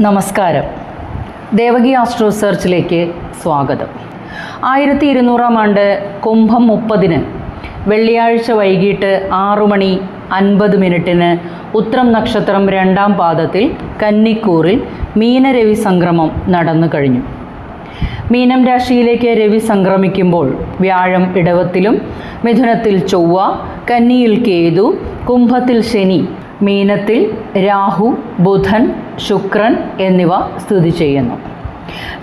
നമസ്കാരം. ദേവകി ആസ്ട്രോ സെർച്ചിലേക്ക് സ്വാഗതം. ആയിരത്തി ഇരുന്നൂറാം ആണ്ട് കുംഭം മുപ്പതിന് വെള്ളിയാഴ്ച വൈകിട്ട് ആറു മണി അൻപത് മിനിറ്റിന് ഉത്രം നക്ഷത്രം രണ്ടാം പാദത്തിൽ കന്നിക്കൂറിൽ മീനരവി സംക്രമം നടന്നു കഴിഞ്ഞു. മീനം രാശിയിലേക്ക് രവി സംക്രമിക്കുമ്പോൾ വ്യാഴം ഇടവത്തിലും മിഥുനത്തിൽ ചൊവ്വ കന്നിയിൽ കേതു കുംഭത്തിൽ ശനി മീനത്തിൽ രാഹു ബുധൻ ശുക്രൻ എന്നിവ സ്ഥിതി ചെയ്യുന്നു.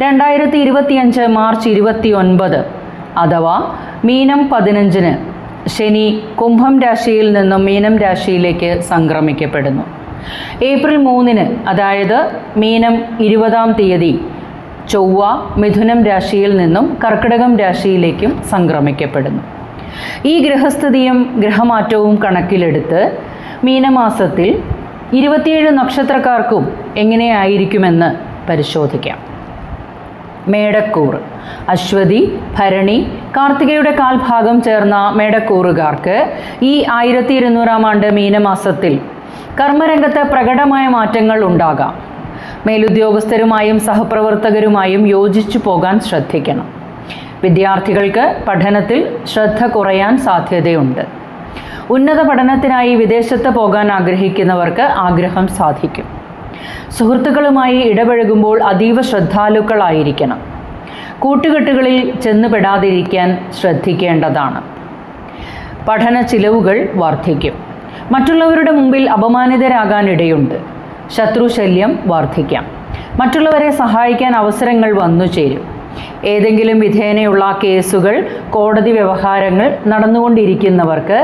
രണ്ടായിരത്തി ഇരുപത്തിയഞ്ച് മാർച്ച് ഇരുപത്തി ഒൻപത് അഥവാ മീനം പതിനഞ്ചിന് ശനി കുംഭം രാശിയിൽ നിന്നും മീനം രാശിയിലേക്ക് സംക്രമിക്കപ്പെടുന്നു. ഏപ്രിൽ മൂന്നിന് അതായത് മീനം ഇരുപതാം തീയതി ചൊവ്വ മിഥുനം രാശിയിൽ നിന്നും കർക്കിടകം രാശിയിലേക്കും സംക്രമിക്കപ്പെടുന്നു. ഈ ഗ്രഹസ്ഥിതിയും ഗ്രഹമാറ്റവും കണക്കിലെടുത്ത് മീനമാസത്തിൽ ഇരുപത്തിയേഴ് നക്ഷത്രക്കാർക്കും എങ്ങനെയായിരിക്കുമെന്ന് പരിശോധിക്കാം. മേടക്കൂർ അശ്വതി ഭരണി കാർത്തികയുടെ കാൽഭാഗം ചേർന്ന മേടക്കൂറുകാർക്ക് ഈ ആയിരത്തി ഇരുന്നൂറാം ആണ്ട് മീനമാസത്തിൽ കർമ്മരംഗത്ത് പ്രകടമായ മാറ്റങ്ങൾ ഉണ്ടാകാം. മേലുദ്യോഗസ്ഥരുമായും സഹപ്രവർത്തകരുമായും യോജിച്ചു പോകാൻ ശ്രദ്ധിക്കണം. വിദ്യാർത്ഥികൾക്ക് പഠനത്തിൽ ശ്രദ്ധ കുറയാൻ സാധ്യതയുണ്ട്. ഉന്നത പഠനത്തിനായി വിദേശത്ത് പോകാൻ ആഗ്രഹിക്കുന്നവർക്ക് ആഗ്രഹം സാധിക്കും. സുഹൃത്തുക്കളുമായി ഇടപഴകുമ്പോൾ അതീവ ശ്രദ്ധാലുക്കളായിരിക്കണം. കൂട്ടുകെട്ടുകളിൽ ചെന്നുപെടാതിരിക്കാൻ ശ്രദ്ധിക്കേണ്ടതാണ്. പഠന ചിലവുകൾ വർദ്ധിക്കും. മറ്റുള്ളവരുടെ മുമ്പിൽ അപമാനിതരാകാൻ ഇടയുണ്ട് ശത്രുശല്യം വർദ്ധിക്കാം. മറ്റുള്ളവരെ സഹായിക്കാൻ അവസരങ്ങൾ വന്നു ചേരും ഏതെങ്കിലും വിധേനയുള്ള കേസുകൾ കോടതി വ്യവഹാരങ്ങൾ നടന്നുകൊണ്ടിരിക്കുന്നവർക്ക്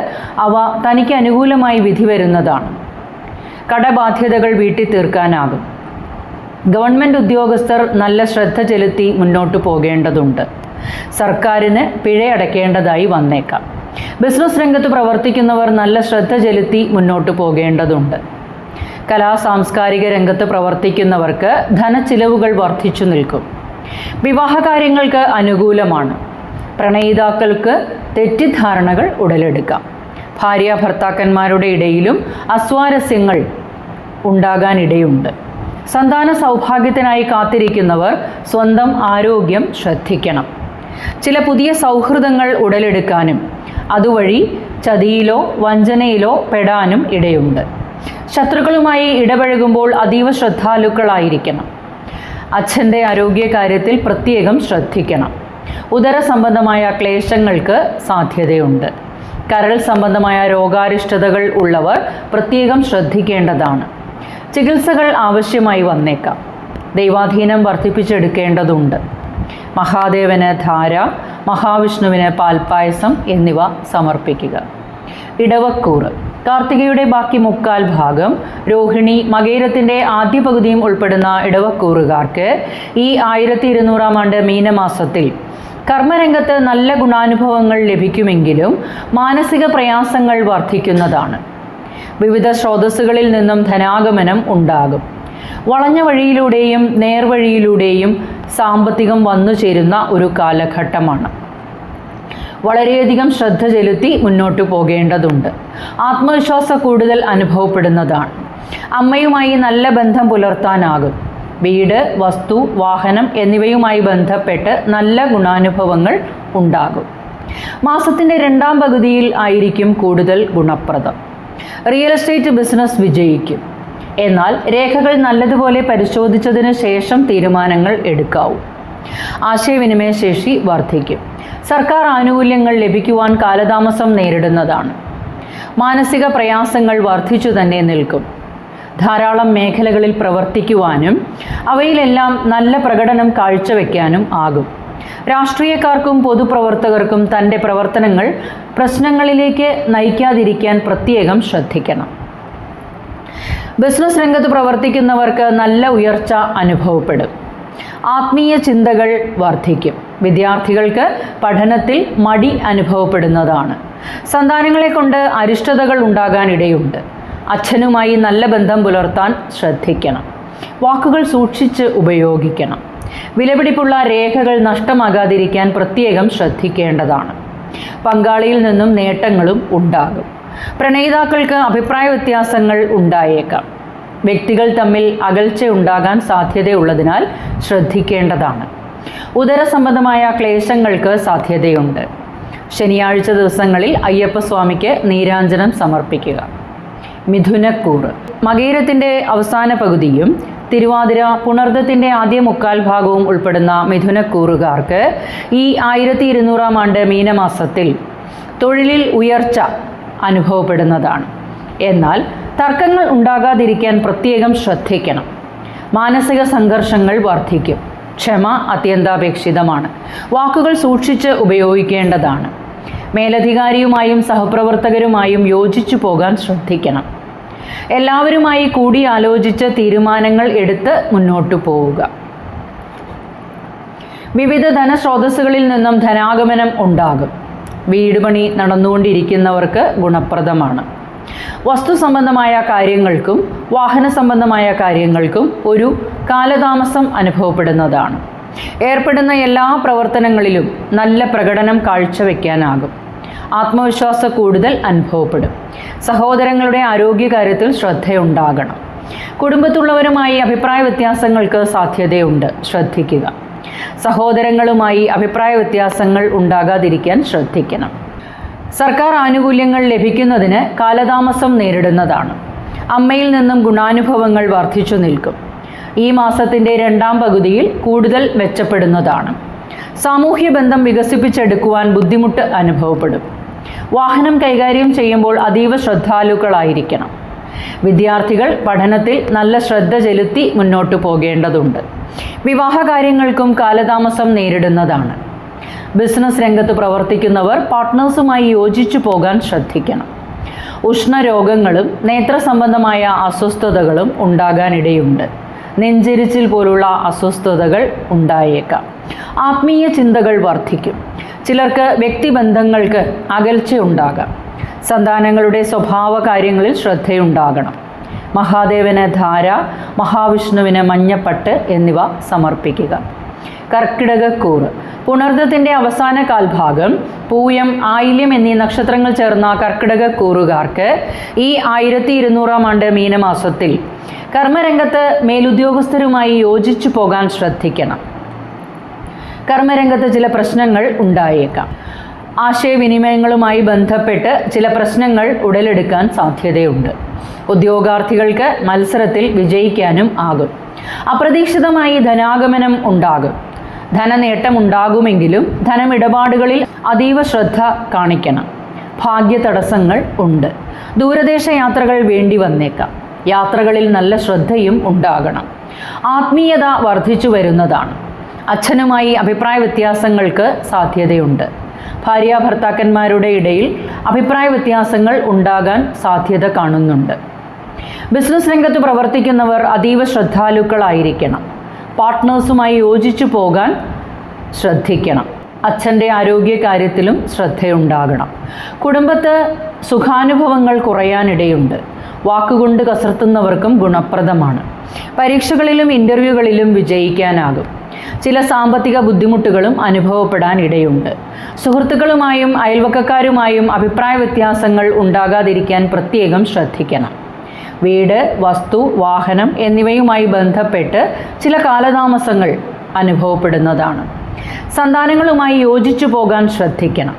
അവ തനിക്ക് അനുകൂലമായി വിധി വരുന്നതാണ്. കടബാധ്യതകൾ വീട്ടി തീർക്കാനാകും ഗവൺമെന്റ് ഉദ്യോഗസ്ഥർ നല്ല ശ്രദ്ധ ചെലുത്തി മുന്നോട്ട് പോകേണ്ടതുണ്ട്. സർക്കാരിന് പിഴയടക്കേണ്ടതായി വന്നേക്കാം. ബിസിനസ് രംഗത്ത് പ്രവർത്തിക്കുന്നവർ നല്ല ശ്രദ്ധ ചെലുത്തി മുന്നോട്ട് പോകേണ്ടതുണ്ട്. കലാ സാംസ്കാരിക രംഗത്ത് പ്രവർത്തിക്കുന്നവർക്ക് ധനച്ചിലവുകൾ വർദ്ധിച്ചു നിൽക്കും. വിവാഹകാര്യങ്ങൾക്ക് അനുകൂലമാണ്. പ്രണയിതാക്കൾക്ക് തെറ്റിദ്ധാരണകൾ ഉടലെടുക്കാം. ഭാര്യ ഭർത്താക്കന്മാരുടെ ഇടയിലും അസ്വാരസ്യങ്ങൾ ഉണ്ടാകാനിടയുണ്ട്. സന്താന സൗഭാഗ്യത്തിനായി കാത്തിരിക്കുന്നവർ സ്വന്തം ആരോഗ്യം ശ്രദ്ധിക്കണം. ചില പുതിയ സൗഹൃദങ്ങൾ ഉടലെടുക്കാനും അതുവഴി ചതിയിലോ വഞ്ചനയിലോ പെടാനും ഇടയുണ്ട്. ശത്രുക്കളുമായി ഇടപഴകുമ്പോൾ അതീവ ശ്രദ്ധാലുക്കളായിരിക്കണം. അച്ഛന്റെ ആരോഗ്യകാര്യത്തിൽ പ്രത്യേകം ശ്രദ്ധിക്കണം. ഉദര സംബന്ധമായ ക്ലേശങ്ങൾക്ക് സാധ്യതയുണ്ട്. കരൾ സംബന്ധമായ രോഗാരിഷ്ടതകൾ ഉള്ളവർ പ്രത്യേകം ശ്രദ്ധിക്കേണ്ടതാണ്. ചികിത്സകൾ ആവശ്യമായി വന്നേക്കാം. ദൈവാധീനം വർദ്ധിപ്പിച്ചെടുക്കേണ്ടതുണ്ട്. മഹാദേവന് ധാര മഹാവിഷ്ണുവിന് പാൽപ്പായസം എന്നിവ സമർപ്പിക്കുക. ഇടവക്കൂറ്. കാർത്തികയുടെ ബാക്കി മുക്കാൽ ഭാഗം രോഹിണി മകേരത്തിന്റെ ആദ്യ പകുതിയും ഉൾപ്പെടുന്ന ഇടവക്കൂറുകാർക്ക് ഈ ആയിരത്തി ഇരുന്നൂറാം ആണ്ട് മീനമാസത്തിൽ കർമ്മരംഗത്ത് നല്ല ഗുണാനുഭവങ്ങൾ ലഭിക്കുമെങ്കിലും മാനസിക പ്രയാസങ്ങൾ വർദ്ധിക്കുന്നതാണ് വിവിധ സ്രോതസ്സുകളിൽ നിന്നും ധനാഗമനം ഉണ്ടാകും. വളഞ്ഞ വഴിയിലൂടെയും നേർവഴിയിലൂടെയും സാമ്പത്തികം വന്നു ചേരുന്ന ഒരു കാലഘട്ടമാണ്. വളരെയധികം ശ്രദ്ധ ചെലുത്തി മുന്നോട്ടു പോകേണ്ടതുണ്ട്. ആത്മവിശ്വാസം കൂടുതൽ അനുഭവപ്പെടുന്നതാണ്. അമ്മയുമായി നല്ല ബന്ധം പുലർത്താനാകും. വീട് വസ്തു വാഹനം എന്നിവയുമായി ബന്ധപ്പെട്ട് നല്ല ഗുണാനുഭവങ്ങൾ ഉണ്ടാകും. മാസത്തിന്റെ രണ്ടാം പകുതിയിൽ ആയിരിക്കും കൂടുതൽ ഗുണപ്രദം. റിയൽ എസ്റ്റേറ്റ് ബിസിനസ് വിജയിക്കും. എന്നാൽ രേഖകൾ നല്ലതുപോലെ പരിശോധിച്ചതിന് ശേഷം തീരുമാനങ്ങൾ എടുക്കാവൂ. ആശയവിനിമയ ശേഷി വർദ്ധിക്കും. സർക്കാർ ആനുകൂല്യങ്ങൾ ലഭിക്കുവാൻ കാലതാമസം നേരിടുന്നതാണ്. മാനസിക പ്രയാസങ്ങൾ വർദ്ധിച്ചു തന്നെ നിൽക്കും. ധാരാളം മേഖലകളിൽ പ്രവർത്തിക്കുവാനും അവയിലെല്ലാം നല്ല പ്രകടനം കാഴ്ചവെക്കാനും ആകും. രാഷ്ട്രീയക്കാർക്കും പൊതുപ്രവർത്തകർക്കും തന്റെ പ്രവർത്തനങ്ങൾ പ്രശ്നങ്ങളിലേക്ക് നയിക്കാതിരിക്കാൻ പ്രത്യേകം ശ്രദ്ധിക്കണം. ബിസിനസ് രംഗത്ത് പ്രവർത്തിക്കുന്നവർക്ക് നല്ല ഉയർച്ച അനുഭവപ്പെടും. ആത്മീയ ചിന്തകൾ വർദ്ധിക്കും. വിദ്യാർത്ഥികൾക്ക് പഠനത്തിൽ മടി അനുഭവപ്പെടുന്നതാണ്. സന്താനങ്ങളെ കൊണ്ട് അരിഷ്ടതകൾ ഉണ്ടാകാനിടയുണ്ട്. അച്ഛനുമായി നല്ല ബന്ധം പുലർത്താൻ ശ്രദ്ധിക്കണം. വാക്കുകൾ സൂക്ഷിച്ച് ഉപയോഗിക്കണം. വിലപിടിപ്പുള്ള രേഖകൾ നഷ്ടമാകാതിരിക്കാൻ പ്രത്യേകം ശ്രദ്ധിക്കേണ്ടതാണ്. പങ്കാളിയിൽ നിന്നും നേട്ടങ്ങളും ഉണ്ടാകും. പ്രണയിതാക്കൾക്ക് അഭിപ്രായ വ്യത്യാസങ്ങൾ ഉണ്ടായേക്കാം. വ്യക്തികൾ തമ്മിൽ അകൽച്ച ഉണ്ടാകാൻ സാധ്യതയുള്ളതിനാൽ ശ്രദ്ധിക്കേണ്ടതാണ്. ഉദരസംബന്ധമായ ക്ലേശങ്ങൾക്ക് സാധ്യതയുണ്ട്. ശനിയാഴ്ച ദിവസങ്ങളിൽ അയ്യപ്പസ്വാമിക്ക് നീരാഞ്ജനം സമർപ്പിക്കുക. മിഥുനക്കൂറ്. മകീരത്തിന്റെ അവസാന പകുതിയും തിരുവാതിര പുണർദത്തിന്റെ ആദ്യ മുക്കാൽ ഭാഗവും ഉൾപ്പെടുന്ന മിഥുനക്കൂറുകാർക്ക് ഈ ആയിരത്തി ഇരുന്നൂറാം ആണ്ട് മീനമാസത്തിൽ തൊഴിലിൽ ഉയർച്ച അനുഭവപ്പെടുന്നതാണ്. എന്നാൽ തർക്കങ്ങൾ ഉണ്ടാകാതിരിക്കാൻ പ്രത്യേകം ശ്രദ്ധിക്കണം. മാനസിക സംഘർഷങ്ങൾ വർദ്ധിക്കും. ക്ഷമ അത്യന്താപേക്ഷിതമാണ്. വാക്കുകൾ സൂക്ഷിച്ച് ഉപയോഗിക്കേണ്ടതാണ്. മേലധികാരിയുമായും സഹപ്രവർത്തകരുമായും യോജിച്ചു പോകാൻ ശ്രദ്ധിക്കണം. എല്ലാവരുമായി കൂടിയാലോചിച്ച് തീരുമാനങ്ങൾ എടുത്ത് മുന്നോട്ടു പോവുക. വിവിധ ധനസ്രോതസ്സുകളിൽ നിന്നും ധനാഗമനം ഉണ്ടാകും. വീടുപണി നടന്നുകൊണ്ടിരിക്കുന്നവർക്ക് ഗുണപ്രദമാണ്. വസ്തു സംബന്ധമായ കാര്യങ്ങൾക്കും വാഹന സംബന്ധമായ കാര്യങ്ങൾക്കും ഒരു കാലതാമസം അനുഭവപ്പെടുന്നതാണ്. ഏർപ്പെടുന്ന എല്ലാ പ്രവർത്തനങ്ങളിലും നല്ല പ്രകടനം കാഴ്ചവെക്കാനാകും. ആത്മവിശ്വാസ കൂടുതൽ അനുഭവപ്പെടും. സഹോദരങ്ങളുടെ ആരോഗ്യകാര്യത്തിൽ ശ്രദ്ധയുണ്ടാകണം. കുടുംബത്തുള്ളവരുമായി അഭിപ്രായ വ്യത്യാസങ്ങൾക്ക് സാധ്യതയുണ്ട്. ശ്രദ്ധിക്കുക. സഹോദരങ്ങളുമായി അഭിപ്രായ വ്യത്യാസങ്ങൾ ഉണ്ടാകാതിരിക്കാൻ ശ്രദ്ധിക്കണം. സർക്കാർ ആനുകൂല്യങ്ങൾ ലഭിക്കുന്നതിന് കാലതാമസം നേരിടുന്നതാണ്. അമ്മയിൽ നിന്നും ഗുണാനുഭവങ്ങൾ വർദ്ധിച്ചു നിൽക്കും. ഈ മാസത്തിന്റെ രണ്ടാം പകുതിയിൽ കൂടുതൽ മെച്ചപ്പെടുന്നതാണ്. സാമൂഹ്യ ബന്ധം വികസിപ്പിച്ചെടുക്കുവാൻ ബുദ്ധിമുട്ട് അനുഭവപ്പെടും. വാഹനം കൈകാര്യം ചെയ്യുമ്പോൾ അതീവ ശ്രദ്ധാലുക്കളായിരിക്കണം. വിദ്യാർത്ഥികൾ പഠനത്തിൽ നല്ല ശ്രദ്ധ ചെലുത്തി മുന്നോട്ട് പോകേണ്ടതുണ്ട്. വിവാഹ കാര്യങ്ങൾക്കും കാലതാമസം നേരിടുന്നതാണ്. ബിസിനസ് രംഗത്ത് പ്രവർത്തിക്കുന്നവർ പാർട്ട്നേഴ്സുമായി യോജിച്ചു പോകാൻ ശ്രദ്ധിക്കണം. ഉഷ്ണരോഗങ്ങളും നേത്ര സംബന്ധമായ അസ്വസ്ഥതകളും ഉണ്ടാകാനിടയുണ്ട്. നെഞ്ചെരിച്ചിൽ പോലുള്ള അസ്വസ്ഥതകൾ ഉണ്ടായേക്കാം. ആത്മീയ ചിന്തകൾ വർദ്ധിക്കും. ചിലർക്ക് വ്യക്തിബന്ധങ്ങൾക്ക് അകൽച്ച ഉണ്ടാകാം സന്താനങ്ങളുടെ സ്വഭാവ കാര്യങ്ങളിൽ ശ്രദ്ധയുണ്ടാകണം. മഹാദേവന് ധാര മഹാവിഷ്ണുവിന് മഞ്ഞപ്പട്ട് എന്നിവ സമർപ്പിക്കുക. കർക്കിടകക്കൂറ്. പുണർദത്തിന്റെ അവസാന കാൽഭാഗം പൂയം ആയില്യം എന്നീ നക്ഷത്രങ്ങൾ ചേർന്ന കർക്കിടകക്കൂറുകാർക്ക് ഈ ആയിരത്തി ഇരുന്നൂറാം ആണ്ട് മീനമാസത്തിൽ കർമ്മരംഗത്ത് മേലുദ്യോഗസ്ഥരുമായി യോജിച്ചു പോകാൻ ശ്രദ്ധിക്കണം. കർമ്മരംഗത്ത് ചില പ്രശ്നങ്ങൾ ഉണ്ടായേക്കാം. ആശയവിനിമയങ്ങളുമായി ബന്ധപ്പെട്ട് ചില പ്രശ്നങ്ങൾ ഉടലെടുക്കാൻ സാധ്യതയുണ്ട്. ഉദ്യോഗാർത്ഥികൾക്ക് മത്സരത്തിൽ വിജയിക്കാനും ആകും. അപ്രതീക്ഷിതമായി ധനാഗമനം ഉണ്ടാകും. ധനനേട്ടമുണ്ടാകുമെങ്കിലും ധനമിടപാടുകളിൽ അതീവ ശ്രദ്ധ കാണിക്കണം. ഭാഗ്യ തടസ്സങ്ങൾ ഉണ്ട്. ദൂരദേശ യാത്രകൾ വേണ്ടി വന്നേക്കാം. യാത്രകളിൽ നല്ല ശ്രദ്ധയും ഉണ്ടാകണം. ആത്മീയത വർദ്ധിച്ചു വരുന്നതാണ്. അച്ഛനുമായി അഭിപ്രായ വ്യത്യാസങ്ങൾക്ക് സാധ്യതയുണ്ട്. ഭാര്യ ഭർത്താക്കന്മാരുടെ ഇടയിൽ അഭിപ്രായ വ്യത്യാസങ്ങൾ ഉണ്ടാകാൻ സാധ്യത കാണുന്നുണ്ട്. ബിസിനസ് രംഗത്ത് പ്രവർത്തിക്കുന്നവർ അതീവ ശ്രദ്ധാലുക്കളായിരിക്കണം. പാർട്ട്നേഴ്സുമായി യോജിച്ചു പോകാൻ ശ്രദ്ധിക്കണം. അച്ഛന്റെ ആരോഗ്യകാര്യത്തിലും ശ്രദ്ധയുണ്ടാകണം. കുടുംബത്ത് സുഖാനുഭവങ്ങൾ കുറയാനിടയുണ്ട്. വാക്കുകൊണ്ട് കസർത്തുന്നവർക്കും ഗുണപ്രദമാണ്. പരീക്ഷകളിലും ഇന്റർവ്യൂകളിലും വിജയിക്കാനാകും. ചില സാമ്പത്തിക ബുദ്ധിമുട്ടുകളും അനുഭവപ്പെടാൻ ഇടയുണ്ട് സുഹൃത്തുക്കളുമായും അയൽവക്കക്കാരുമായും അഭിപ്രായ വ്യത്യാസങ്ങൾ ഉണ്ടാകാതിരിക്കാൻ പ്രത്യേകം ശ്രദ്ധിക്കണം. വീട് വസ്തു വാഹനം എന്നിവയുമായി ബന്ധപ്പെട്ട് ചില കാലതാമസങ്ങൾ അനുഭവപ്പെടുന്നതാണ്. സന്താനങ്ങളുമായി യോജിച്ചു പോകാൻ ശ്രദ്ധിക്കണം.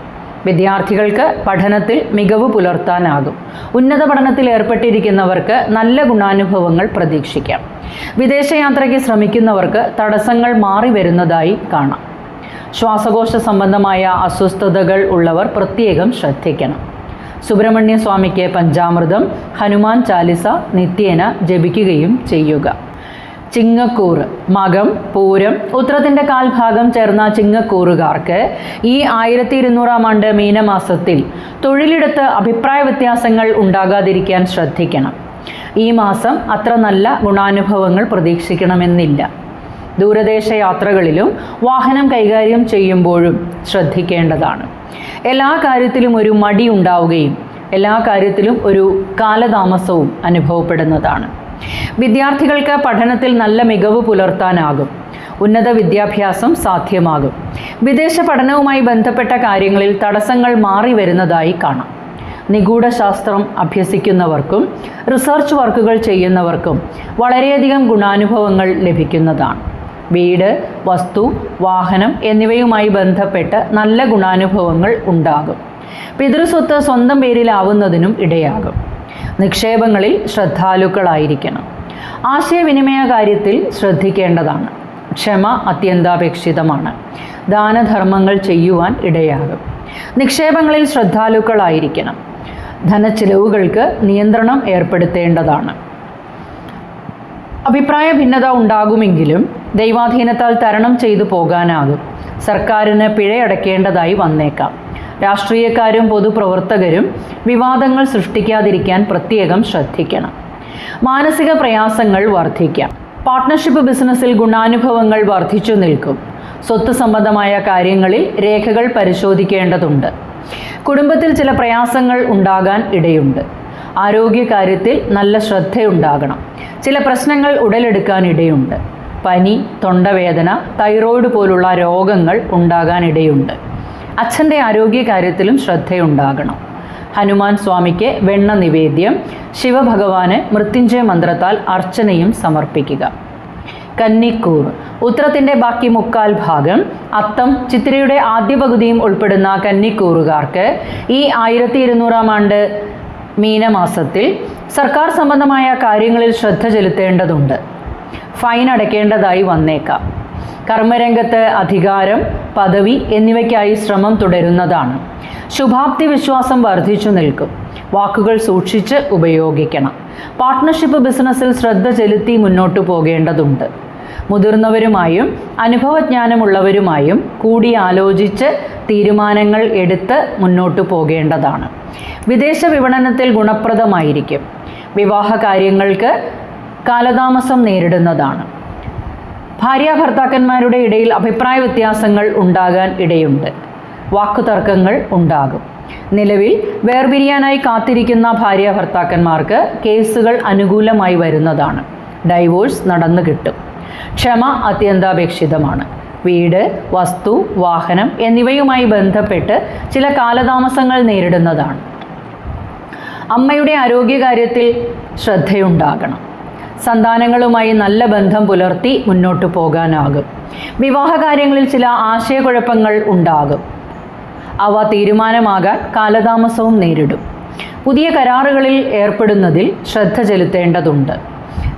വിദ്യാർത്ഥികൾക്ക് പഠനത്തിൽ മികവ് പുലർത്താനാകും. ഉന്നത പഠനത്തിൽ ഏർപ്പെട്ടിരിക്കുന്നവർക്ക് നല്ല ഗുണാനുഭവങ്ങൾ പ്രതീക്ഷിക്കാം. വിദേശയാത്രയ്ക്ക് ശ്രമിക്കുന്നവർക്ക് തടസ്സങ്ങൾ മാറി വരുന്നതായി കാണാം. ശ്വാസകോശ സംബന്ധമായ അസ്വസ്ഥതകൾ ഉള്ളവർ പ്രത്യേകം ശ്രദ്ധിക്കണം. സുബ്രഹ്മണ്യ സ്വാമിക്ക് പഞ്ചാമൃതം ഹനുമാൻ ചാലിസ നിത്യേന ജപിക്കുകയും ചെയ്യുക. ചിങ്ങക്കൂറ് മകം പൂരം ഉത്രത്തിന്റെ കാൽഭാഗം ചേർന്ന ചിങ്ങക്കൂറുകാർക്ക് ഈ ആയിരത്തി ഇരുന്നൂറാം ആണ്ട് മീനമാസത്തിൽ തൊഴിലിടത്ത് അഭിപ്രായ വ്യത്യാസങ്ങൾ ഉണ്ടാകാതിരിക്കാൻ ശ്രദ്ധിക്കണം. ഈ മാസം അത്ര നല്ല ഗുണാനുഭവങ്ങൾ പ്രതീക്ഷിക്കണമെന്നില്ല. ദൂരദേശ യാത്രകളിലും വാഹനം കൈകാര്യം ചെയ്യുമ്പോഴും ശ്രദ്ധിക്കേണ്ടതാണ്. എല്ലാ കാര്യത്തിലും ഒരു മടി ഉണ്ടാവുകയും എല്ലാ കാര്യത്തിലും ഒരു കാലതാമസവും അനുഭവപ്പെടുന്നതാണ്. വിദ്യാർത്ഥികൾക്ക് പഠനത്തിൽ നല്ല മികവ് പുലർത്താനാകും. ഉന്നത വിദ്യാഭ്യാസം സാധ്യമാകും. വിദേശ പഠനവുമായി ബന്ധപ്പെട്ട കാര്യങ്ങളിൽ തടസ്സങ്ങൾ മാറി വരുന്നതായി കാണാം. നിഗൂഢശാസ്ത്രം അഭ്യസിക്കുന്നവർക്കും റിസർച്ച് വർക്കുകൾ ചെയ്യുന്നവർക്കും വളരെയധികം ഗുണാനുഭവങ്ങൾ ലഭിക്കുന്നതാണ്. വീട് വസ്തു വാഹനം എന്നിവയുമായി ബന്ധപ്പെട്ട് നല്ല ഗുണാനുഭവങ്ങൾ ഉണ്ടാകും. പിതൃസ്വത്ത് സ്വന്തം പേരിലാവുന്നതിനും ഇടയാകും. നിക്ഷേപങ്ങളിൽ ശ്രദ്ധാലുക്കളായിരിക്കണം. ആശയവിനിമയ കാര്യത്തിൽ ശ്രദ്ധിക്കേണ്ടതാണ്. ക്ഷമ അത്യന്താപേക്ഷിതമാണ്. ദാനധർമ്മങ്ങൾ ചെയ്യുവാൻ ഇടയാകും. നിക്ഷേപങ്ങളിൽ ശ്രദ്ധാലുക്കളായിരിക്കണം. ധനച്ചിലവുകൾക്ക് നിയന്ത്രണം ഏർപ്പെടുത്തേണ്ടതാണ്. അഭിപ്രായ ഭിന്നത ഉണ്ടാകുമെങ്കിലും ദൈവാധീനത്താൽ തരണം ചെയ്തു പോകാനാകും. സർക്കാരിന് പിഴയടക്കേണ്ടതായി വന്നേക്കാം. രാഷ്ട്രീയക്കാരും പൊതുപ്രവർത്തകരും വിവാദങ്ങൾ സൃഷ്ടിക്കാതിരിക്കാൻ പ്രത്യേകം ശ്രദ്ധിക്കണം. മാനസിക പ്രയാസങ്ങൾ വർദ്ധിക്കാം. പാർട്ട്ണർഷിപ്പ് ബിസിനസ്സിൽ ഗുണാനുഭവങ്ങൾ വർദ്ധിച്ചു നിൽക്കും. സ്വത്ത് സംബന്ധമായ കാര്യങ്ങളിൽ രേഖകൾ പരിശോധിക്കേണ്ടതുണ്ട്. കുടുംബത്തിൽ ചില പ്രയാസങ്ങൾ ഉണ്ടാകാൻ ഇടയുണ്ട്. ആരോഗ്യകാര്യത്തിൽ നല്ല ശ്രദ്ധയുണ്ടാകണം. ചില പ്രശ്നങ്ങൾ ഉടലെടുക്കാൻ ഇടയുണ്ട്. പനി തൊണ്ടവേദന തൈറോയിഡ് പോലുള്ള രോഗങ്ങൾ ഉണ്ടാകാനിടയുണ്ട്. അച്ഛന്റെ ആരോഗ്യകാര്യത്തിലും ശ്രദ്ധയുണ്ടാകണം. ഹനുമാൻ സ്വാമിക്ക് വെണ്ണ നിവേദ്യം ശിവഭഗവാന് മൃത്യുഞ്ജയ മന്ത്രത്താൽ അർച്ചനയും സമർപ്പിക്കുക. കന്നിക്കൂർ ഉത്തരത്തിന്റെ ബാക്കി മുക്കാൽ ഭാഗം അത്തം ചിത്രയുടെ ആദ്യ പകുതിയും ഉൾപ്പെടുന്ന കന്നിക്കൂറുകാർക്ക് ഈ ആയിരത്തി ഇരുന്നൂറാം ആണ്ട് മീനമാസത്തിൽ സർക്കാർ സംബന്ധമായ കാര്യങ്ങളിൽ ശ്രദ്ധ ചെലുത്തേണ്ടതുണ്ട്. ഫൈൻ അടയ്ക്കേണ്ടതായി വന്നേക്കാം. കർമ്മരംഗത്ത് അധികാരം പദവി എന്നിവയ്ക്കായി ശ്രമം തുടരുന്നതാണ്. ശുഭാപ്തി വിശ്വാസം വർദ്ധിച്ചു നിൽക്കും. വാക്കുകൾ സൂക്ഷിച്ച് ഉപയോഗിക്കണം. പാർട്ട്ണർഷിപ്പ് ബിസിനസ്സിൽ ശ്രദ്ധ ചെലുത്തി മുന്നോട്ട് പോകേണ്ടതുണ്ട്. മുതിർന്നവരുമായും അനുഭവജ്ഞാനമുള്ളവരുമായും കൂടിയാലോചിച്ച് തീരുമാനങ്ങൾ എടുത്ത് മുന്നോട്ട് പോകേണ്ടതാണ്. വിദേശ വിപണനത്തിൽ ഗുണപ്രദമായിരിക്കും. വിവാഹ കാര്യങ്ങൾക്ക് കാലതാമസം നേരിടുന്നതാണ്. ഭാര്യ ഭർത്താക്കന്മാരുടെ ഇടയിൽ അഭിപ്രായ വ്യത്യാസങ്ങൾ ഉണ്ടാകാൻ ഇടയുണ്ട്. വാക്കുതർക്കങ്ങൾ ഉണ്ടാകും. നിലവിൽ വേർപിരിയാനായി കാത്തിരിക്കുന്ന ഭാര്യ ഭർത്താക്കന്മാർക്ക് കേസുകൾ അനുകൂലമായി വരുന്നതാണ്. ഡൈവോഴ്സ് നടന്നു കിട്ടും. ക്ഷമ അത്യന്താപേക്ഷിതമാണ്. വീട് വസ്തു വാഹനം എന്നിവയുമായി ബന്ധപ്പെട്ട് ചില കാലതാമസങ്ങൾ നേരിടുന്നതാണ്. അമ്മയുടെ ആരോഗ്യകാര്യത്തിൽ ശ്രദ്ധയുണ്ടാകണം. സന്താനങ്ങളുമായി നല്ല ബന്ധം പുലർത്തി മുന്നോട്ടു പോകാനാകും. വിവാഹകാര്യങ്ങളിൽ ചില ആശയക്കുഴപ്പങ്ങൾ ഉണ്ടാകും. അവ തീരുമാനമാകാൻ കാലതാമസവും നേരിടും. പുതിയ കരാറുകളിൽ ഏർപ്പെടുന്നതിൽ ശ്രദ്ധ ചെലുത്തേണ്ടതുണ്ട്.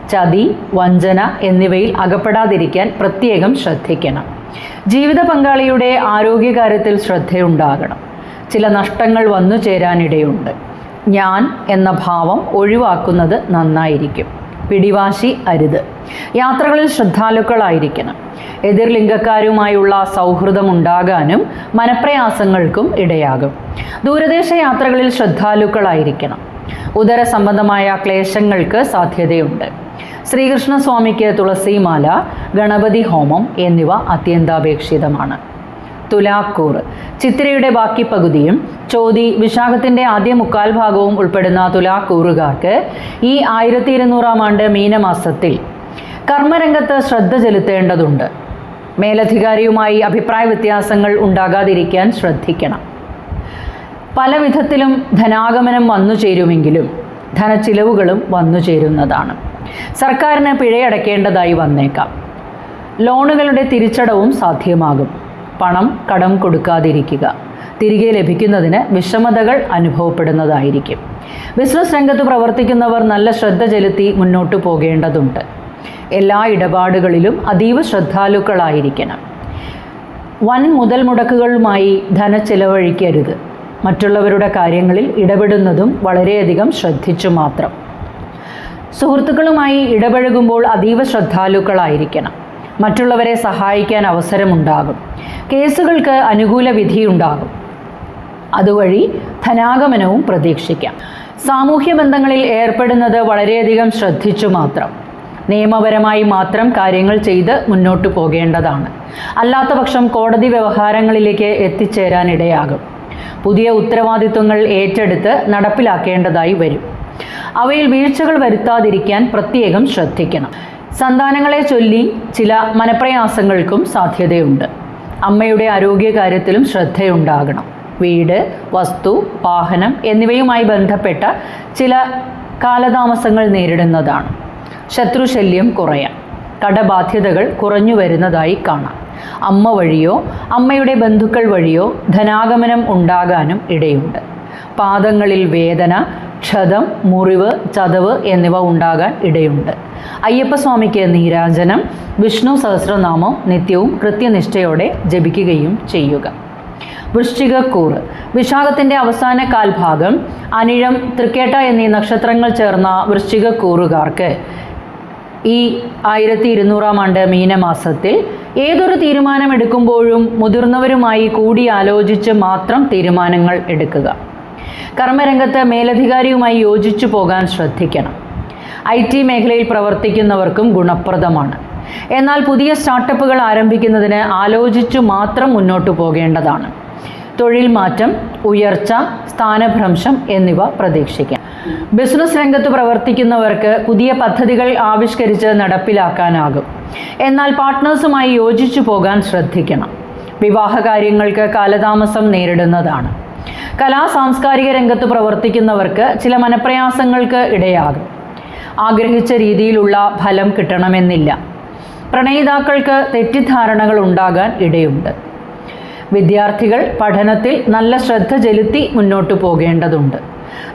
ചതി വഞ്ചന എന്നിവയിൽ അകപ്പെടാതിരിക്കാൻ പ്രത്യേകം ശ്രദ്ധിക്കണം. ജീവിത പങ്കാളിയുടെ ആരോഗ്യകാര്യത്തിൽ ശ്രദ്ധയുണ്ടാകണം. ചില നഷ്ടങ്ങൾ വന്നു ചേരാനിടയുണ്ട്. ഞാൻ എന്ന ഭാവം ഒഴിവാക്കുന്നത് നന്നായിരിക്കും. പിടിവാശി അരുത്. യാത്രകളിൽ ശ്രദ്ധാലുക്കളായിരിക്കണം. എതിർ ലിംഗക്കാരുമായുള്ള സൗഹൃദമുണ്ടാകാനും മനപ്രയാസങ്ങൾക്കും ഇടയാകും. ദൂരദേശ യാത്രകളിൽ ശ്രദ്ധാലുക്കളായിരിക്കണം. ഉദര സംബന്ധമായ ക്ലേശങ്ങൾക്ക് സാധ്യതയുണ്ട്. ശ്രീകൃഷ്ണസ്വാമിക്ക് തുളസിമാല ഗണപതി ഹോമം എന്നിവ അത്യന്താപേക്ഷിതമാണ്. തുലാക്കൂർ. ചിത്രയുടെ ബാക്കി പകുതിയും ചോതി വിശാഖത്തിന്റെ ആദ്യ മുക്കാൽ ഭാഗവും ഉൾപ്പെടുന്ന തുലാക്കൂറുകാർക്ക് ഈ ആയിരത്തി ഇരുന്നൂറാം ആണ്ട് മീനമാസത്തിൽ കർമ്മരംഗത്ത് ശ്രദ്ധ ചെലുത്തേണ്ടതുണ്ട്. മേലധികാരിയുമായി അഭിപ്രായ വ്യത്യാസങ്ങൾ ഉണ്ടാകാതിരിക്കാൻ ശ്രദ്ധിക്കണം. പല വിധത്തിലും ധനാഗമനം വന്നു ചേരുമെങ്കിലും ധനച്ചിലവുകളും വന്നു ചേരുന്നതാണ്. സർക്കാരിന് പിഴയടക്കേണ്ടതായി വന്നേക്കാം. ലോണുകളുടെ തിരിച്ചടവും സാധ്യമാകും. പണം കടം കൊടുക്കാതിരിക്കുക. തിരികെ ലഭിക്കുന്നതിന് വിഷമതകൾ അനുഭവപ്പെടുന്നതായിരിക്കും. ബിസിനസ് രംഗത്ത് പ്രവർത്തിക്കുന്നവർ നല്ല ശ്രദ്ധ ചെലുത്തി മുന്നോട്ട് പോകേണ്ടതുണ്ട്. എല്ലാ ഇടപാടുകളിലും അതീവ ശ്രദ്ധാലുക്കളായിരിക്കണം. വൻ മുതൽ മുടക്കുകളുമായി ധന ചിലവഴിക്കരുത് മറ്റുള്ളവരുടെ കാര്യങ്ങളിൽ ഇടപെടുന്നതും വളരെയധികം ശ്രദ്ധിച്ചു മാത്രം. സുഹൃത്തുക്കളുമായി ഇടപഴകുമ്പോൾ അതീവ ശ്രദ്ധാലുക്കളായിരിക്കണം. മറ്റുള്ളവരെ സഹായിക്കാൻ അവസരമുണ്ടാകും. കേസുകൾക്ക് അനുകൂല വിധിയുണ്ടാകും. അതുവഴി ധനാഗമനവും പ്രതീക്ഷിക്കാം. സാമൂഹ്യ ബന്ധങ്ങളിൽ ഏർപ്പെടുന്നത് വളരെയധികം ശ്രദ്ധിച്ചു മാത്രം. നിയമപരമായി മാത്രം കാര്യങ്ങൾ ചെയ്ത് മുന്നോട്ട് പോകേണ്ടതാണ്. അല്ലാത്ത പക്ഷം കോടതി വ്യവഹാരങ്ങളിലേക്ക് എത്തിച്ചേരാനിടയാകും. പുതിയ ഉത്തരവാദിത്വങ്ങൾ ഏറ്റെടുത്ത് നടപ്പിലാക്കേണ്ടതായി വരും. അവയിൽ വീഴ്ചകൾ വരുത്താതിരിക്കാൻ പ്രത്യേകം ശ്രദ്ധിക്കണം. സന്താനങ്ങളെ ചൊല്ലി ചില മനപ്രയാസങ്ങൾക്കും സാധ്യതയുണ്ട്. അമ്മയുടെ ആരോഗ്യകാര്യത്തിലും ശ്രദ്ധയുണ്ടാകണം. വീട് വസ്തു വാഹനം എന്നിവയുമായി ബന്ധപ്പെട്ട ചില കാലതാമസങ്ങൾ നേരിടുന്നതാണ്. ശത്രുശല്യം കുറയാം കടബാധ്യതകൾ കുറഞ്ഞു വരുന്നതായി കാണാം. അമ്മ വഴിയോ അമ്മയുടെ ബന്ധുക്കൾ വഴിയോ ധനാഗമനം ഉണ്ടാകാനും ഇടയുണ്ട്. പാദങ്ങളിൽ വേദന ക്ഷതം മുറിവ് ചതവ് എന്നിവ ഉണ്ടാകാൻ ഇടയുണ്ട്. അയ്യപ്പസ്വാമിക്ക് നീരാജനം വിഷ്ണു സഹസ്രനാമം നിത്യവും കൃത്യനിഷ്ഠയോടെ ജപിക്കുകയും ചെയ്യുക. വൃശ്ചികക്കൂറ്. വിശാഖത്തിന്റെ അവസാന കാൽഭാഗം അനിഴം തൃക്കേട്ട എന്നീ നക്ഷത്രങ്ങൾ ചേർന്ന വൃശ്ചികക്കൂറുകാർക്ക് ഈ ആയിരത്തി ഇരുന്നൂറാം ആണ്ട് മീനമാസത്തിൽ ഏതൊരു തീരുമാനമെടുക്കുമ്പോഴും മുതിർന്നവരുമായി കൂടിയാലോചിച്ച് മാത്രം തീരുമാനങ്ങൾ എടുക്കുക. കർമ്മരംഗത്ത് മേലധികാരിയുമായി യോജിച്ചു പോകാൻ ശ്രദ്ധിക്കണം. ഐ ടി മേഖലയിൽ പ്രവർത്തിക്കുന്നവർക്കും ഗുണപ്രദമാണ്. എന്നാൽ പുതിയ സ്റ്റാർട്ടപ്പുകൾ ആരംഭിക്കുന്നതിന് ആലോചിച്ചു മാത്രം മുന്നോട്ട് പോകേണ്ടതാണ്. തൊഴിൽ മാറ്റം ഉയർച്ച സ്ഥാനഭ്രംശം എന്നിവ പ്രതീക്ഷിക്കാം. ബിസിനസ് രംഗത്ത് പ്രവർത്തിക്കുന്നവർക്ക് പുതിയ പദ്ധതികൾ ആവിഷ്കരിച്ച് നടപ്പിലാക്കാനാകും. എന്നാൽ പാർട്ട്നേഴ്സുമായി യോജിച്ചു പോകാൻ ശ്രദ്ധിക്കണം. വിവാഹ കാര്യങ്ങൾക്ക് കാലതാമസം നേരിടുന്നതാണ്. കലാ സാംസ്കാരിക രംഗത്ത് പ്രവർത്തിക്കുന്നവർക്ക് ചില മനപ്രയാസങ്ങൾക്ക് ഇടയാകും. ആഗ്രഹിച്ച രീതിയിലുള്ള ഫലം കിട്ടണമെന്നില്ല. പ്രണയിതാക്കൾക്ക് തെറ്റിദ്ധാരണകൾ ഉണ്ടാകാൻ ഇടയുണ്ട്. വിദ്യാർത്ഥികൾ പഠനത്തിൽ നല്ല ശ്രദ്ധ ചെലുത്തി മുന്നോട്ട് പോകേണ്ടതുണ്ട്.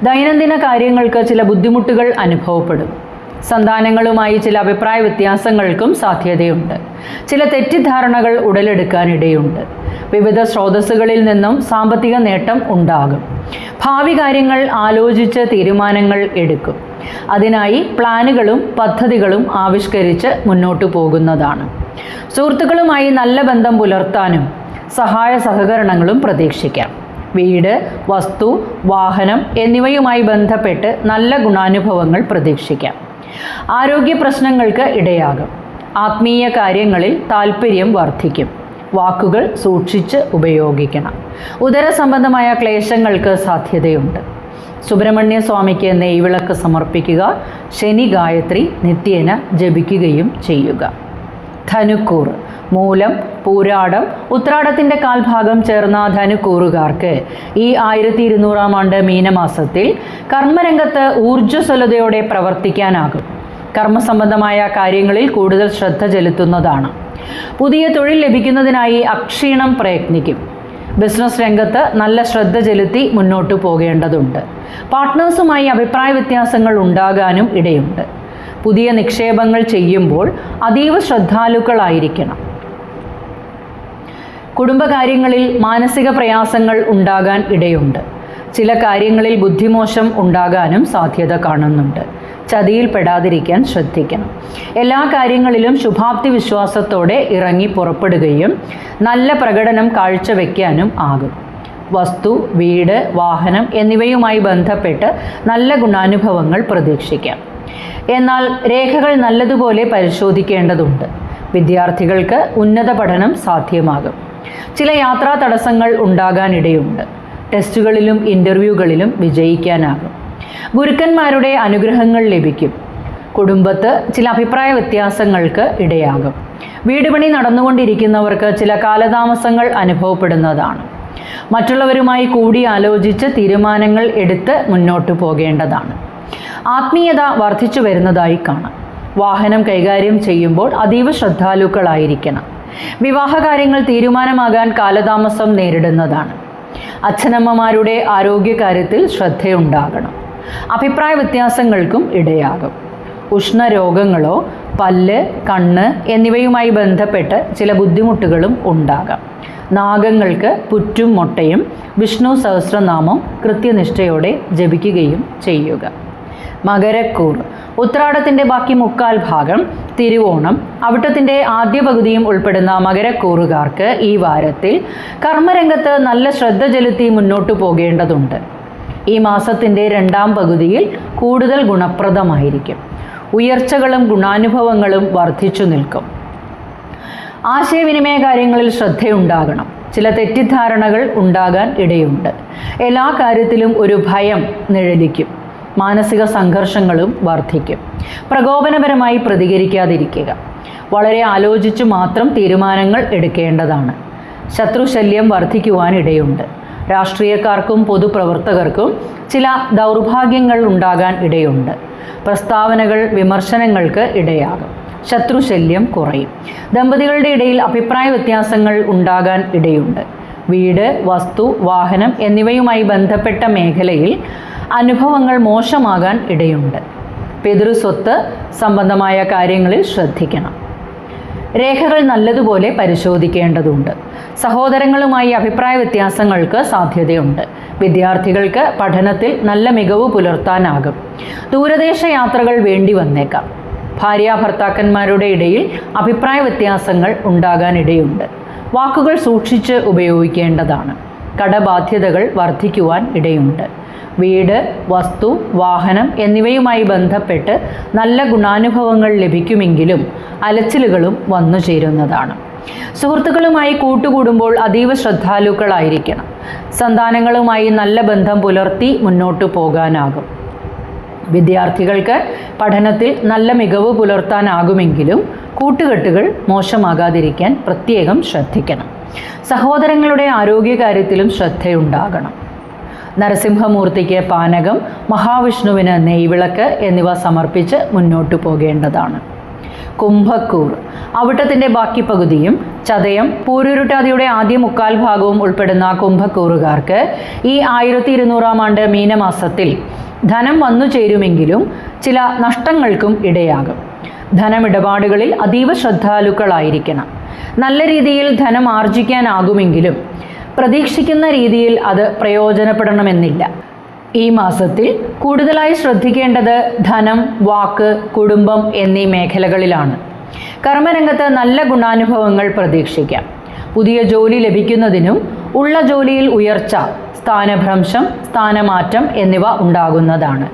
ദൈനംദിന കാര്യങ്ങൾക്ക് ചില ബുദ്ധിമുട്ടുകൾ അനുഭവപ്പെടും. സന്താനങ്ങളുമായി ചില അഭിപ്രായ വ്യത്യാസങ്ങൾക്കും സാധ്യതയുണ്ട്. ചില തെറ്റിദ്ധാരണകൾ ഉടലെടുക്കാനിടയുണ്ട്. വിവിധ സ്രോതസ്സുകളിൽ നിന്നും സാമ്പത്തിക നേട്ടം ഉണ്ടാകും. ഭാവി കാര്യങ്ങൾ ആലോചിച്ച് തീരുമാനങ്ങൾ എടുക്കും. അതിനായി പ്ലാനുകളും പദ്ധതികളും ആവിഷ്കരിച്ച് മുന്നോട്ടു പോകുന്നതാണ്. സുഹൃത്തുക്കളുമായി നല്ല ബന്ധം പുലർത്താനും സഹായ സഹകരണങ്ങളും പ്രതീക്ഷിക്കാം. വീട് വസ്തു വാഹനം എന്നിവയുമായി ബന്ധപ്പെട്ട് നല്ല ഗുണാനുഭവങ്ങൾ പ്രതീക്ഷിക്കാം. ആരോഗ്യ പ്രശ്നങ്ങൾക്ക് ഇടയാകും. ആത്മീയ കാര്യങ്ങളിൽ താല്പര്യം വർദ്ധിക്കും. വാക്കുകൾ സൂക്ഷിച്ച് ഉപയോഗിക്കണം. ഉദര സംബന്ധമായ ക്ലേശങ്ങൾക്ക് സാധ്യതയുണ്ട്. സുബ്രഹ്മണ്യ സ്വാമിക്ക് നെയ്വിളക്ക് സമർപ്പിക്കുക ശനി ഗായത്രി നിത്യേന ജപിക്കുകയും ചെയ്യുക. ധനുക്കൂർ മൂലം പൂരാടം ഉത്രാടത്തിന്റെ കാൽഭാഗം ചേർന്ന ധനുക്കൂറുകാർക്ക്. ഈ ആയിരത്തി ഇരുന്നൂറാം ആണ്ട് മീനമാസത്തിൽ കർമ്മരംഗത്ത് ഊർജസ്വലതയോടെ പ്രവർത്തിക്കാനാകും. കർമ്മസംബന്ധമായ കാര്യങ്ങളിൽ കൂടുതൽ ശ്രദ്ധ ചെലുത്തുന്നതാണ്. പുതിയ തൊഴിൽ ലഭിക്കുന്നതിനായി അക്ഷീണം പ്രയത്നിക്കും. ബിസിനസ് രംഗത്ത് നല്ല ശ്രദ്ധ ചെലുത്തി മുന്നോട്ട് പോകേണ്ടതുണ്ട്. പാർട്ട്നേഴ്സുമായി അഭിപ്രായ വ്യത്യാസങ്ങൾ ഉണ്ടാകാനും ഇടയുണ്ട്. പുതിയ നിക്ഷേപങ്ങൾ ചെയ്യുമ്പോൾ അതീവ ശ്രദ്ധാലുക്കളായിരിക്കണം. കുടുംബകാര്യങ്ങളിൽ മാനസിക പ്രയാസങ്ങൾ ഉണ്ടാകാൻ ഇടയുണ്ട്. ചില കാര്യങ്ങളിൽ ബുദ്ധിമോശം ഉണ്ടാകാനും സാധ്യത കാണുന്നുണ്ട്. ചതിയിൽപ്പെടാതിരിക്കാൻ ശ്രദ്ധിക്കണം. എല്ലാ കാര്യങ്ങളിലും ശുഭാപ്തി വിശ്വാസത്തോടെ ഇറങ്ങി പുറപ്പെടുകയും നല്ല പ്രകടനം കാഴ്ചവെക്കാനും ആകും. വസ്തു വീട് വാഹനം എന്നിവയുമായി ബന്ധപ്പെട്ട് നല്ല ഗുണാനുഭവങ്ങൾ പ്രതീക്ഷിക്കാം. എന്നാൽ രേഖകൾ നല്ലതുപോലെ പരിശോധിക്കേണ്ടതുണ്ട്. വിദ്യാർത്ഥികൾക്ക് ഉന്നത പഠനം സാധ്യമാകും. ചില യാത്രാ തടസ്സങ്ങൾ ഉണ്ടാകാനിടയുണ്ട്. ടെസ്റ്റുകളിലും ഇന്റർവ്യൂകളിലും വിജയിക്കാനാകും. ഗുരുക്കന്മാരുടെ അനുഗ്രഹങ്ങൾ ലഭിക്കും. കുടുംബത്ത് ചില അഭിപ്രായ വ്യത്യാസങ്ങൾക്ക് ഇടയാകും. വീടുപണി നടന്നുകൊണ്ടിരിക്കുന്നവർക്ക് ചില കാലതാമസങ്ങൾ അനുഭവപ്പെടുന്നതാണ്. മറ്റുള്ളവരുമായി കൂടി ആലോചിച്ച് തീരുമാനങ്ങൾ എടുത്ത് മുന്നോട്ട് പോകേണ്ടതാണ്. ആത്മീയത വർദ്ധിച്ചു വരുന്നതായി കാണാം. വാഹനം കൈകാര്യം ചെയ്യുമ്പോൾ അതീവ ശ്രദ്ധാലുക്കളായിരിക്കണം. വിവാഹകാര്യങ്ങൾ തീരുമാനമാകാൻ കാലതാമസം നേരിടുന്നതാണ്. അച്ഛനമ്മമാരുടെ ആരോഗ്യകാര്യത്തിൽ ശ്രദ്ധയുണ്ടാകണം. അഭിപ്രായ വ്യത്യാസങ്ങൾക്കും ഇടയാകും. ഉഷ്ണരോഗങ്ങളോ പല്ല് കണ്ണ് എന്നിവയുമായി ബന്ധപ്പെട്ട് ചില ബുദ്ധിമുട്ടുകളും ഉണ്ടാകാം. നാഗങ്ങൾക്ക് പുറ്റും മുട്ടയും വിഷ്ണു സഹസ്രനാമം കൃത്യനിഷ്ഠയോടെ ജപിക്കുകയും ചെയ്യുക. മകരക്കൂർ. ഉത്രാടത്തിന്റെ ബാക്കി മുക്കാൽ ഭാഗം തിരുവോണം. അവിട്ടത്തിന്റെ ആദ്യ പകുതിയും ഉൾപ്പെടുന്ന മകരക്കൂറുകാർക്ക് ഈ വാരത്തിൽ കർമ്മരംഗത്ത് നല്ല ശ്രദ്ധ ചെലുത്തി മുന്നോട്ടു പോകേണ്ടതുണ്ട്. ഈ മാസത്തിന്റെ രണ്ടാം പകുതിയിൽ കൂടുതൽ ഗുണപ്രദമായിരിക്കും. ഉയർച്ചകളും ഗുണാനുഭവങ്ങളും വർദ്ധിച്ചു നിൽക്കും. ആശയവിനിമയ കാര്യങ്ങളിൽ ശ്രദ്ധയുണ്ടാകണം. ചില തെറ്റിദ്ധാരണകൾ ഉണ്ടാകാൻ ഇടയുണ്ട്. എല്ലാ കാര്യത്തിലും ഒരു ഭയം നിഴലിക്കും. മാനസിക സംഘർഷങ്ങളും വർദ്ധിക്കും പ്രകോപനപരമായി പ്രതികരിക്കാതിരിക്കുക. വളരെ ആലോചിച്ചു മാത്രം തീരുമാനങ്ങൾ എടുക്കേണ്ടതാണ്. ശത്രുശല്യം വർദ്ധിക്കുവാനിടയുണ്ട് രാഷ്ട്രീയക്കാർക്കും പൊതുപ്രവർത്തകർക്കും ചില ദൗർഭാഗ്യങ്ങൾ ഉണ്ടാകാൻ ഇടയുണ്ട്. പ്രസ്താവനകൾ വിമർശനങ്ങൾക്ക് ഇടയാകും. ശത്രുശല്യം കുറയും. ദമ്പതികളുടെ ഇടയിൽ അഭിപ്രായ വ്യത്യാസങ്ങൾ ഉണ്ടാകാൻ ഇടയുണ്ട്. വീട് വസ്തു വാഹനം എന്നിവയുമായി ബന്ധപ്പെട്ട മേഖലയിൽ അനുഭവങ്ങൾ മോശമാകാൻ ഇടയുണ്ട്. പിതൃസ്വത്ത് സംബന്ധമായ കാര്യങ്ങളിൽ ശ്രദ്ധിക്കണം. രേഖകൾ നല്ലതുപോലെ പരിശോധിക്കേണ്ടതുണ്ട്. സഹോദരങ്ങളുമായി അഭിപ്രായ വ്യത്യാസങ്ങൾക്ക് സാധ്യതയുണ്ട്. വിദ്യാർത്ഥികൾക്ക് പഠനത്തിൽ നല്ല മികവ് പുലർത്താനാകും. ദൂരദേശ യാത്രകൾ വേണ്ടി വന്നേക്കാം. ഭാര്യ ഭർത്താക്കന്മാരുടെ ഇടയിൽ അഭിപ്രായ വ്യത്യാസങ്ങൾ ഉണ്ടാകാനിടയുണ്ട് വാക്കുകൾ സൂക്ഷിച്ച് ഉപയോഗിക്കേണ്ടതാണ്. കടബാധ്യതകൾ വർദ്ധിക്കുവാൻ ഇടയുണ്ട്. വീട് വസ്തു വാഹനം എന്നിവയുമായി ബന്ധപ്പെട്ട് നല്ല ഗുണാനുഭവങ്ങൾ ലഭിക്കുമെങ്കിലും അലച്ചിലുകളും വന്നു ചേരുന്നതാണ്. സുഹൃത്തുക്കളുമായി കൂട്ടുകൂടുമ്പോൾ അതീവ ശ്രദ്ധാലുക്കളായിരിക്കണം. സന്താനങ്ങളുമായി നല്ല ബന്ധം പുലർത്തി മുന്നോട്ടു പോകാനാകും. വിദ്യാർത്ഥികൾക്ക് പഠനത്തിൽ നല്ല മികവ് പുലർത്താനാകുമെങ്കിലും കൂട്ടുകെട്ടുകൾ മോശമാകാതിരിക്കാൻ പ്രത്യേകം ശ്രദ്ധിക്കണം. സഹോദരങ്ങളുടെ ആരോഗ്യകാര്യത്തിലും ശ്രദ്ധയുണ്ടാകണം. നരസിംഹമൂർത്തിക്ക് പാനകം മഹാവിഷ്ണുവിന് നെയ്വിളക്ക് എന്നിവ സമർപ്പിച്ച് മുന്നോട്ടു പോകേണ്ടതാണ്. കുംഭക്കൂർ. അവിട്ടത്തിന്റെ ബാക്കി പകുതിയും ചതയം പൂരുരുട്ടാതിയുടെ ആദ്യ മുക്കാൽ ഭാഗവും ഉൾപ്പെടുന്ന കുംഭക്കൂറുകാർക്ക് ഈ ആയിരത്തി ഇരുന്നൂറാം ആണ്ട് മീനമാസത്തിൽ ധനം വന്നു ചേരുമെങ്കിലും ചില നഷ്ടങ്ങൾക്കും ഇടയാകും. ധനമിടപാടുകളിൽ അതീവ ശ്രദ്ധാലുക്കളായിരിക്കണം. നല്ല രീതിയിൽ ധനം ആർജിക്കാനാകുമെങ്കിലും പ്രതീക്ഷിക്കുന്ന രീതിയിൽ അത് പ്രയോജനപ്പെടണമെന്നില്ല. ഈ മാസത്തിൽ കൂടുതലായി ശ്രദ്ധിക്കേണ്ടത് ധനം വാക്ക് കുടുംബം എന്നീ മേഖലകളിലാണ്. കർമ്മരംഗത്ത് നല്ല ഗുണാനുഭവങ്ങൾ പ്രതീക്ഷിക്കാം. പുതിയ ജോലി ലഭിക്കുന്നതിനും ഉള്ള ജോലിയിൽ ഉയർച്ച സ്ഥാനഭ്രംശം സ്ഥാനമാറ്റം എന്നിവ ഉണ്ടാകുന്നതാണ്.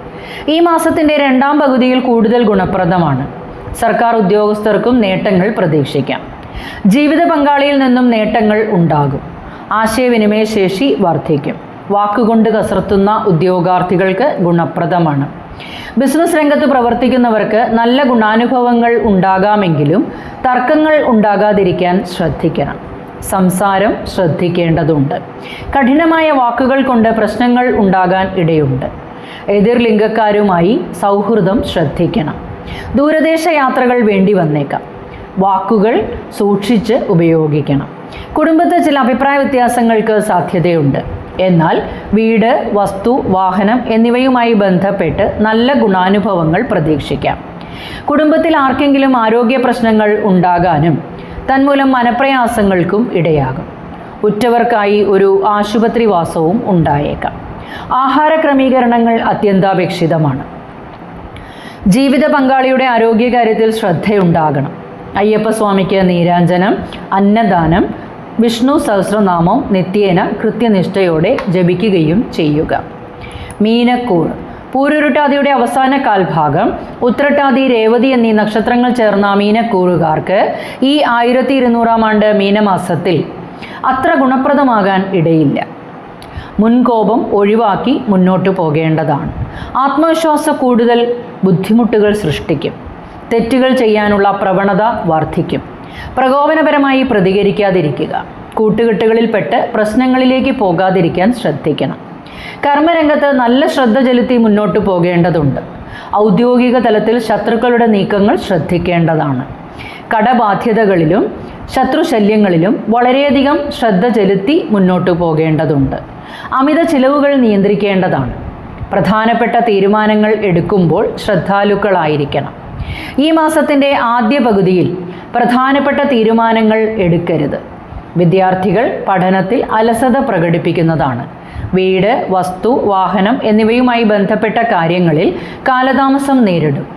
ഈ മാസത്തിന്റെ രണ്ടാം പകുതിയിൽ കൂടുതൽ ഗുണപ്രദമാണ്. സർക്കാർ ഉദ്യോഗസ്ഥർക്കും നേട്ടങ്ങൾ പ്രതീക്ഷിക്കാം. ജീവിത പങ്കാളിയിൽ നിന്നും നേട്ടങ്ങൾ ഉണ്ടാകും. ആശയവിനിമയ ശേഷി വർദ്ധിക്കും. വാക്കുകൊണ്ട് കസർത്തുന്ന ഉദ്യോഗാർത്ഥികൾക്ക് ഗുണപ്രദമാണ്. ബിസിനസ് രംഗത്ത് പ്രവർത്തിക്കുന്നവർക്ക് നല്ല ഗുണാനുഭവങ്ങൾ ഉണ്ടാകാമെങ്കിലും തർക്കങ്ങൾ ഉണ്ടാകാതിരിക്കാൻ ശ്രദ്ധിക്കണം. സംസാരം ശ്രദ്ധിക്കേണ്ടതുണ്ട്. കഠിനമായ വാക്കുകൾ കൊണ്ട് പ്രശ്നങ്ങൾ ഉണ്ടാകാൻ ഇടയുണ്ട്. എതിർ ലിംഗക്കാരുമായി സൗഹൃദം ശ്രദ്ധിക്കണം. ദൂരദേശ യാത്രകൾ വേണ്ടി വന്നേക്കാം. വാക്കുകൾ സൂക്ഷിച്ച് ഉപയോഗിക്കണം. കുടുംബത്തിൽ ചില അഭിപ്രായ വ്യത്യാസങ്ങൾക്ക് സാധ്യതയുണ്ട്. എന്നാൽ വീട് വസ്തു വാഹനം എന്നിവയുമായി ബന്ധപ്പെട്ട് നല്ല ഗുണാനുഭവങ്ങൾ പ്രതീക്ഷിക്കാം. കുടുംബത്തിൽ ആർക്കെങ്കിലും ആരോഗ്യ പ്രശ്നങ്ങൾ ഉണ്ടാകാനും തന്മൂലം മനപ്രയാസങ്ങൾക്കും ഇടയാകും. ഉറ്റവർക്കായി ഒരു ആശുപത്രി വാസവും ഉണ്ടായേക്കാം. ആഹാര ക്രമീകരണങ്ങൾ അത്യന്താപേക്ഷിതമാണ്. ജീവിത പങ്കാളിയുടെ ആരോഗ്യകാര്യത്തിൽ ശ്രദ്ധയുണ്ടാകണം. അയ്യപ്പസ്വാമിക്ക് നീരാഞ്ജനം അന്നദാനം വിഷ്ണു സഹസ്രനാമം നിത്യേന കൃത്യനിഷ്ഠയോടെ ജപിക്കുകയും ചെയ്യുക. മീനക്കൂർ പൂരുരുട്ടാതിയുടെ അവസാന കാൽഭാഗം. ഉത്രട്ടാതി രേവതി എന്നീ നക്ഷത്രങ്ങൾ ചേർന്ന മീനക്കൂറുകാർക്ക് ഈ ആയിരത്തി ഇരുന്നൂറാം ആണ്ട് മീനമാസത്തിൽ അത്ര ഗുണപ്രദമാകാൻ ഇടയില്ല. മുൻകോപം ഒഴിവാക്കി മുന്നോട്ടു പോകേണ്ടതാണ്. ആത്മവിശ്വാസ കൂടുതൽ ബുദ്ധിമുട്ടുകൾ സൃഷ്ടിക്കും. തെറ്റുകൾ ചെയ്യാനുള്ള പ്രവണത വർദ്ധിക്കും. പ്രകോപനപരമായി പ്രതികരിക്കാതിരിക്കുക. കൂട്ടുകെട്ടുകളിൽപ്പെട്ട് പ്രശ്നങ്ങളിലേക്ക് പോകാതിരിക്കാൻ ശ്രദ്ധിക്കണം. കർമ്മരംഗത്ത് നല്ല ശ്രദ്ധ ചെലുത്തി മുന്നോട്ട് പോകേണ്ടതുണ്ട്. ഔദ്യോഗിക തലത്തിൽ ശത്രുക്കളുടെ നീക്കങ്ങൾ ശ്രദ്ധിക്കേണ്ടതാണ്. കടബാധ്യതകളിലും ശത്രുശല്യങ്ങളിലും വളരെയധികം ശ്രദ്ധ ചെലുത്തി മുന്നോട്ട് പോകേണ്ടതുണ്ട്. അമിത ചിലവുകൾ നിയന്ത്രിക്കേണ്ടതാണ്. പ്രധാനപ്പെട്ട തീരുമാനങ്ങൾ എടുക്കുമ്പോൾ ശ്രദ്ധാലുക്കളായിരിക്കണം. ഈ മാസത്തിന്റെ ആദ്യ പകുതിയിൽ പ്രധാനപ്പെട്ട തീരുമാനങ്ങൾ എടുക്കരുത്. വിദ്യാർത്ഥികൾ പഠനത്തിൽ അലസത പ്രകടിപ്പിക്കുന്നതാണ്. വീട് വസ്തു വാഹനം എന്നിവയുമായി ബന്ധപ്പെട്ട കാര്യങ്ങളിൽ കാലതാമസം നേരിടും.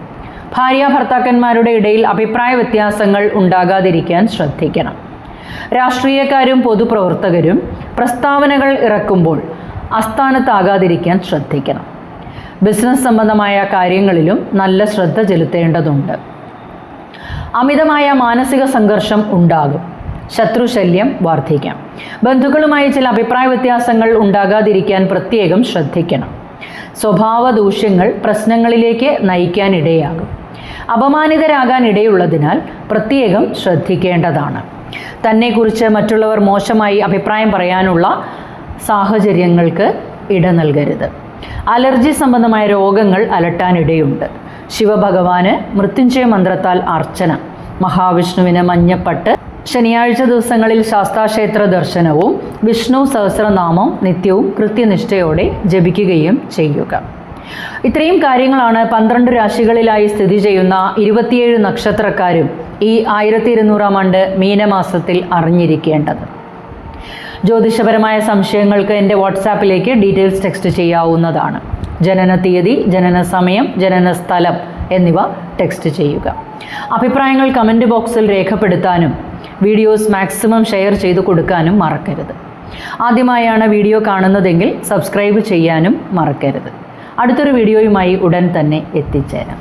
ഭാര്യ ഭർത്താക്കന്മാരുടെ ഇടയിൽ അഭിപ്രായ വ്യത്യാസങ്ങൾ ഉണ്ടാകാതിരിക്കാൻ ശ്രദ്ധിക്കണം. രാഷ്ട്രീയക്കാരും പൊതുപ്രവർത്തകരും പ്രസ്താവനകൾ ഇറക്കുമ്പോൾ അസ്ഥാനത്താകാതിരിക്കാൻ ശ്രദ്ധിക്കണം. ബിസിനസ് സംബന്ധമായ കാര്യങ്ങളിലും നല്ല ശ്രദ്ധ ചെലുത്തേണ്ടതുണ്ട്. അമിതമായ മാനസിക സംഘർഷം ഉണ്ടാകും. ശത്രുശല്യം വർദ്ധിക്കാം. ബന്ധുക്കളുമായി ചില അഭിപ്രായ വ്യത്യാസങ്ങൾ ഉണ്ടാകാതിരിക്കാൻ പ്രത്യേകം ശ്രദ്ധിക്കണം. സ്വഭാവ ദൂഷ്യങ്ങൾ പ്രശ്നങ്ങളിലേക്ക് നയിക്കാനിടയാകും. അപമാനിതരാകാൻ ഇടയുള്ളതിനാൽ പ്രത്യേകം ശ്രദ്ധിക്കേണ്ടതാണ്. തന്നെക്കുറിച്ച് മറ്റുള്ളവർ മോശമായി അഭിപ്രായം പറയാനുള്ള സാഹചര്യങ്ങൾക്ക് ഇട നൽകരുത്. അലർജി സംബന്ധമായ രോഗങ്ങൾ അലട്ടാനിടയുണ്ട്. ശിവഭഗവാന് മൃത്യുഞ്ജയ മന്ത്രത്താൽ അർച്ചന. മഹാവിഷ്ണുവിന് മഞ്ഞപ്പട്ട്. ശനിയാഴ്ച ദിവസങ്ങളിൽ ശാസ്താക്ഷേത്ര ദർശനവും വിഷ്ണു സഹസ്രനാമം നിത്യവും കൃത്യനിഷ്ഠയോടെ ജപിക്കുകയും ചെയ്യുക. ഇത്രയും കാര്യങ്ങളാണ് പന്ത്രണ്ട് രാശികളിലായി സ്ഥിതി ചെയ്യുന്ന ഇരുപത്തിയേഴ് നക്ഷത്രക്കാരും ഈ ആയിരത്തി ഇരുന്നൂറാം ആണ്ട് മീനമാസത്തിൽ അറിഞ്ഞിരിക്കേണ്ടത്. ജ്യോതിഷപരമായ സംശയങ്ങൾക്ക് എന്റെ വാട്സാപ്പിലേക്ക് ഡീറ്റെയിൽസ് ടെക്സ്റ്റ് ചെയ്യാവുന്നതാണ്. ജനന തീയതി ജനന സമയം ജനന സ്ഥലം എന്നിവ ടെക്സ്റ്റ് ചെയ്യുക. അഭിപ്രായങ്ങൾ കമന്റ് ബോക്സിൽ രേഖപ്പെടുത്താനും വീഡിയോസ് മാക്സിമം ഷെയർ ചെയ്ത് കൊടുക്കാനും മറക്കരുത്. ആദ്യമായാണ് വീഡിയോ കാണുന്നതെങ്കിൽ സബ്സ്ക്രൈബ് ചെയ്യാനും മറക്കരുത്. അടുത്തൊരു വീഡിയോയുമായി ഉടൻ തന്നെ എത്തിച്ചേരാം.